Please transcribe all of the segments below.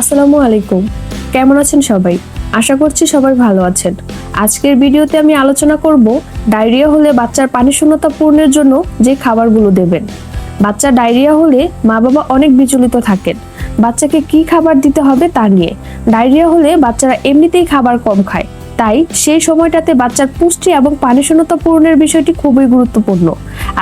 আসসালামু আলাইকুম। কেমন আছেন সবাই? আশা করছি সবাই ভালো আছেন। আজকের ভিডিওতে আমি আলোচনা করব ডায়রিয়া হলে বাচ্চার পানি শূন্যতা পূরণের জন্য যে খাবারগুলো দেবেন। বাচ্চা ডায়রিয়া হলে মা বাবা অনেক বিচলিত থাকেন। বাচ্চাকে কি খাবার দিতে হবে তা নিয়ে। ডায়রিয়া হলে বাচ্চারা এমনিতেই খাবার কম খায়। তাই সেই সময়টাতে বাচ্চার পুষ্টি এবং পানি শূন্যতা পূরণের বিষয়টি খুবই গুরুত্বপূর্ণ।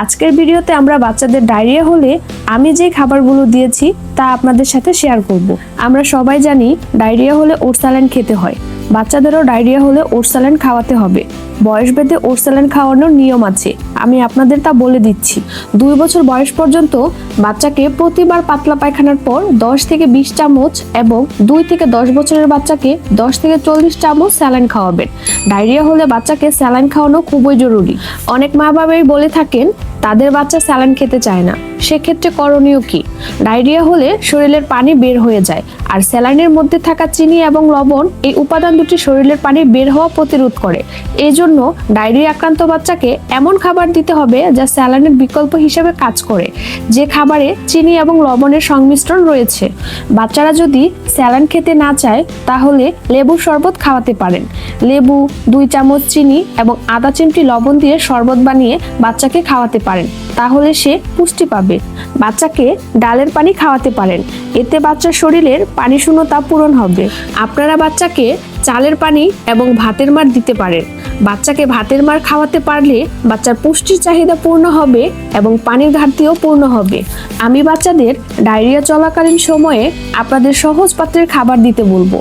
আজকের ভিডিওতে আমরা বাচ্চাদের ডায়রিয়া হলে আমি যে খাবারগুলো দিয়েছি তা আপনাদের সাথে শেয়ার করব। আমরা সবাই জানি, ডায়রিয়া হলে ওট স্যালাইন খেতে হয়। বাচ্চাদেরও ডায়রিয়া হলে ওট স্যালাইন খাওয়াতে হবে। বয়স ভেদে ওট স্যালাইন খাওয়ানোর নিয়ম আছে। আমি আপনাদের তা বলে দিচ্ছি। দুই বছর বয়স পর্যন্ত বাচ্চাকে প্রতিবার পাতলা পায়খানার পর দশ থেকে বিশ চামচ এবং দুই থেকে দশ বছরের বাচ্চাকে দশ থেকে চল্লিশ চামচ স্যালাইন খাওয়াবেন। ডায়রিয়া হলে বাচ্চাকে স্যালাইন খাওয়ানো খুবই জরুরি। অনেক মা বাবাই বলে থাকেন, তাদের বাচ্চা স্যালাইন খেতে চায় না। সেক্ষেত্রে করণীয় কি? ডায়রিয়া হলে শরীরের পানি বের হয়ে যায়। আর স্যালাইনের মধ্যে থাকা চিনি এবং লবণ এই উপাদান দুটি শরীরের পানি বের হওয়া প্রতিরোধ করে। এই জন্য ডায়রিয়া আক্রান্ত বাচ্চাকে এমন খাবার দিতে হবে যা স্যালাইনের বিকল্প হিসেবে কাজ করে, যে খাবারে চিনি এবং লবণের সংমিশ্রণ রয়েছে। বাচ্চারা যদি স্যালাইন খেতে না চায়, তাহলে লেবুর শরবত খাওয়াতে পারেন। লেবু, দুই চামচ চিনি এবং আদা চিমটি লবণ দিয়ে শরবত বানিয়ে বাচ্চাকে খাওয়াতে পারেন। তাহলে সে পুষ্টি পাবে। বাচ্চাকে ডালের পানি খাওয়াতে পারেন। এতে বাচ্চার শরীরের পানি শূন্যতা পূরণ হবে। আপনারা বাচ্চাকে চালের পানি এবং ভাতের মার দিতে পারেন। বাচ্চাকে ভাতের মার খাওয়াতে পারলে বাচ্চার পুষ্টির চাহিদা পূর্ণ হবে এবং পানির ঘাটতিও পূর্ণ হবে। আমি বাচ্চাদের ডায়রিয়া চলাকালীন সময়ে আপনাদের সহজ পাত্রের খাবার দিতে বলব।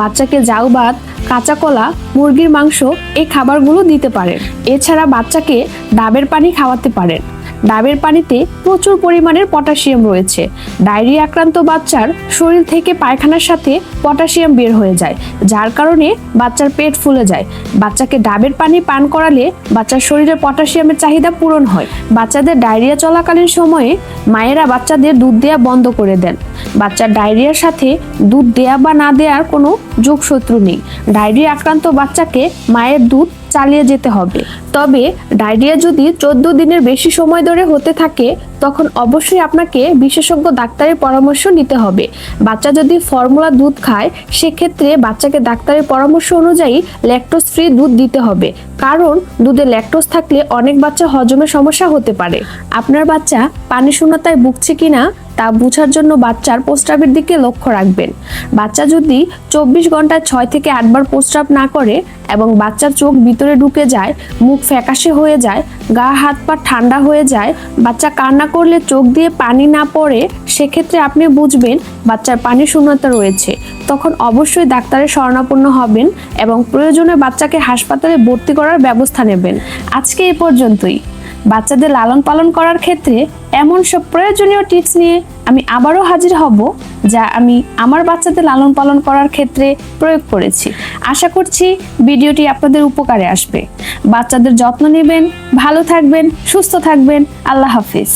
বাচ্চাকে জাউ ভাত, কাঁচা কলা, মুরগির মাংস এই খাবারগুলো দিতে পারেন। এছাড়া বাচ্চাকে ডাবের পানি খাওয়াতে পারেন। ডাবের পানিতে প্রচুর পরিমাণের পটাশিয়াম রয়েছে। ডায়রিয়া আক্রান্ত বাচ্চার শরীর থেকে পায়খানার সাথে পটাশিয়াম বের হয়ে যায়, যার কারণে বাচ্চার পেট ফুলে যায়। বাচ্চাকে ডাবের পানি পান করালে বাচ্চার শরীরে পটাশিয়ামের চাহিদা পূরণ হয়। বাচ্চাদের ডায়রিয়া চলাকালীন সময়ে মায়েরা বাচ্চাদের দুধ দেওয়া বন্ধ করে দেন। বাচ্চার ডায়রিয়ার সাথে দুধ দেয়া বা না দেওয়ার কোনো যোগসূত্র নেই। ডায়রিয়া আক্রান্ত বাচ্চাকে মায়ের দুধ চালিয়ে যেতে হবে। তবে ডায়রিয়া যদি চোদ্দ দিনের বেশি সময় ধরে হতে থাকে তখন অবশ্যই আপনাকে বিশেষজ্ঞ ডাক্তারের পরামর্শ নিতে হবে। বাচ্চা যদি ফর্মুলা দুধ খায়, সেক্ষেত্রে বাচ্চাকে ডাক্তারের পরামর্শ অনুযায়ী ল্যাকটোজ ফ্রি দুধ দিতে হবে। কারণ দুধে ল্যাকটোজ থাকলে অনেক বাচ্চা হজমের সমস্যা হতে পারে। আপনার বাচ্চা পানি শূন্যতায় ভুগছে কিনা, তা বোঝার জন্য বাচ্চার প্রস্রাবের দিকে লক্ষ্য রাখবেন। বাচ্চা যদি চব্বিশ ঘন্টায় ছয় থেকে আটবার প্রস্রাব না করে এবং বাচ্চার চোখ ভিতরে ঢুকে যায়, মুখ ফ্যাকাশে হয়ে যায় গা হাত পা ঠান্ডা হয়ে যায়, বাচ্চা কান্না করলে চোখ দিয়ে পানি না পড়ে, সেক্ষেত্রে আপনি বুঝবেন বাচ্চার পানি শূন্যতা রয়েছে। তখন অবশ্যই ডাক্তারের শরণাপন্ন হবেন এবং প্রয়োজনে বাচ্চাকে হাসপাতালে ভর্তি করার ব্যবস্থা নেবেন। আজকে এ পর্যন্তই। বাচ্চাদের লালন পালন করার ক্ষেত্রে এমন সব প্রয়োজনীয় টিপস নিয়ে আমি আবারও হাজির হব, যা আমি আমার বাচ্চাদের লালন পালন করার ক্ষেত্রে প্রয়োগ করেছি। আশা করছি ভিডিওটি আপনাদের উপকারে আসবে। বাচ্চাদের যত্ন নেবেন, ভালো থাকবেন, সুস্থ থাকবেন। আল্লাহ হাফিজ।